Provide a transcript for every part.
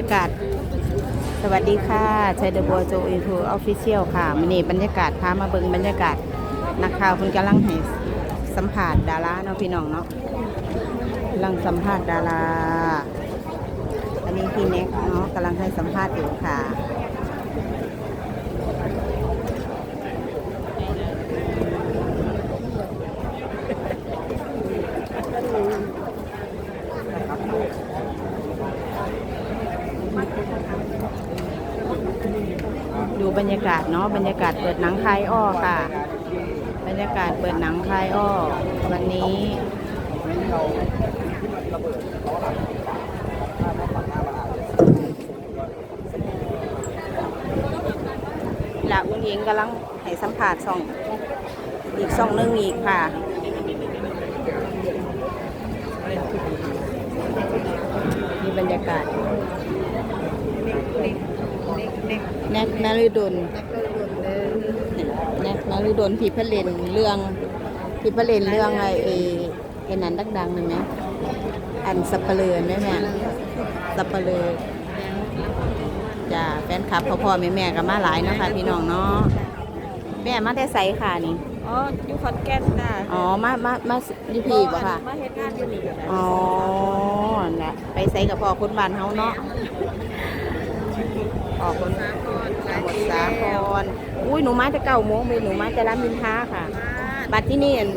ยากาศ สวัสดีค่ะชัยเดอะบัวโจอีทูออฟฟิเชียลค่ะมินี่บรรยากาศพามาเบิ่งบรรยากาศนักข่าวคุณกำลังให้สัมผัสดาราเนาะพี่น้องเนาะกำลังสัมภาษณ์ดารา อันนี้พี่เน็กเนาะกำลังให้สัมภาษณ์อยู่ค่ะ ดูบรรยากาศเนาะบรรยากาศเปิดหนังคลายอ้อค่ะ บรรยากาศเปิดหนังคลายอ้อวันนี้ละอุ้งยิงกำลังให้สัมผัสส่องอีกส่องหนึงอีกค่ะมีบรรยากาศ แนกนาฤดลแนกนาฤดลที่เพเลนเรื่องที่เพเลนเรื่องไอ้ไอ้ไอนั้นดังๆหนึ่งไหมอันสับเปลือไหมแม่สับเปลือจ้าแฟนคลับพ่อพ่อแม่แม่ก็มาหลายเนาะคะพี่น้องเนาะแม่มาแต่ใสค่ะนี่อ๋ออยู่ขอนแก่นจ้ะอ๋อมามามาอยู่พี่บ่ค่ะมาเฮ็ดงานอยู่นี่จ้ะอ๋อน่ะไปใส่กับพ่อคุณบ้านเฮาเนาะออกคน สากล สมุทรสาครอุ้ย หนูมาจะเก้าโมงไปหนูมาจะรามินทราค่ะ บัตรที่นี่มัน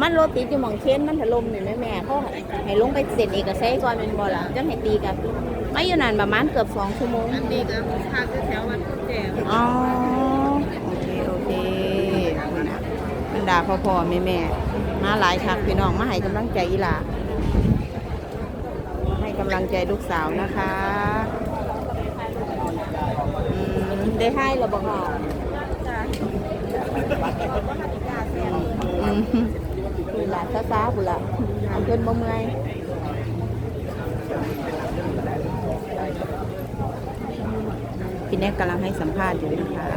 มันรถติดอยู่หมองเชนมันถล่มนี่แม่แม่เขาให้ลงไปเซ็นเอกสารก่อนเป็นบ่ล่ะจังให้ตีกันไม่อยู่นานประมาณเกือบสองชั่วโมงอันนี้ก็พักอยู่แถววัดกุญแจอ๋อโอเคโอเคคุณน่ะบรรดาพ่อพ่อแม่แม่มาหลายคักพี่น้องมาให้กำลังใจอีหล่าให้กำลังใจลูกสาวนะคะอืมได้ให้เราบอกค่ะจ้ะอืม คุยหลานซ้าๆคุละอันเพิ่นบ่เมื่อยพี่แนกกำลังให้สัมภาษณ์อยู่นะคะ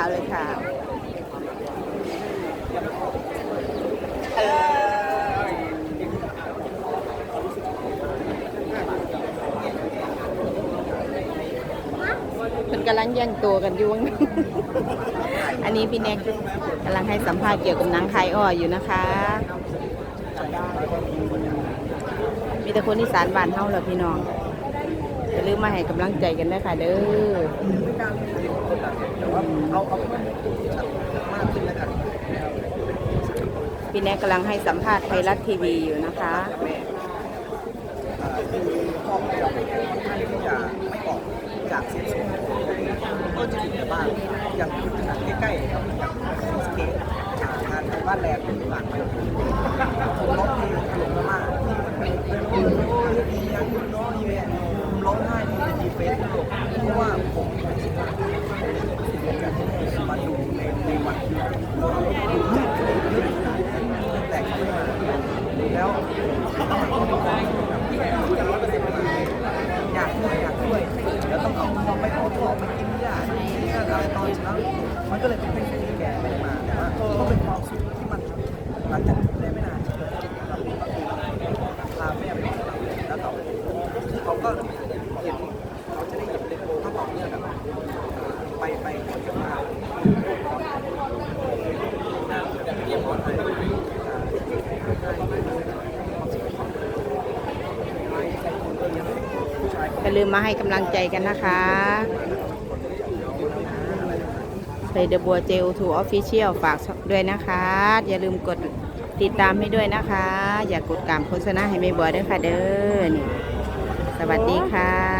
เอาเลยค่ะ เป็นกำลังแย่งตัวกันอยู่ อันนี้พี่แน็กกำลังให้สัมภาษณ์เกี่ยวกับหนังไทยอ้ออยู่นะคะ มีแต่คนอีสานบ้านเฮาแหละพี่น้องอย่าลืมมาให้กำลังใจกันด้วยค่ะเด้อเอาพี่แน็กกำลังให้สัมภาษณ์ไทยรัฐทีวีอยู่นะคะพ่แม่เราค่อนข้างที่จะไม่ออกจากเสียงสูง ก็จะมีแต่บ้างอย่างขนาดใกล้ๆครับอย่างสเกตงางบ้านแรงเป็นหลังผมร้องเพลงมากที่มันเป็นโอ้ยดียังน้อยแม่ผมร้องไห้ในทีเฟซบุ๊กเพราะว่าผมมาดูในในวันที่แต่งขึ้นมาแล้ว อยากช่วยอยากช่วยแล้วต้องเอาเอาไปเอาตัวไปกินยาเนี่ยอะไรตอนเช้า มันก็เลยเป็นเป็นที่แก่ไม่ได้มาแต่ว่าก็เป็นความสุขที่มันหลังจากได้ไม่นานที่เราพาแม่ไปแล้วต่อคือเขาก็เห็นเขาจะได้เห็นเด็กเขาบอกเนี่ยแบบไปไปคนมาเยี่ยมก่อนเลยอย่าลืมมาให้กำลังใจกันนะคะ เพจเดอะบัวเจลทูออฟฟิเชียลฝากด้วยนะคะ อย่าลืมกดติดตามให้ด้วยนะคะ อย่ากดกามโฆษณาให้ไม่บัวด้วยค่ะเด้อนี่สวัสดีค่ะ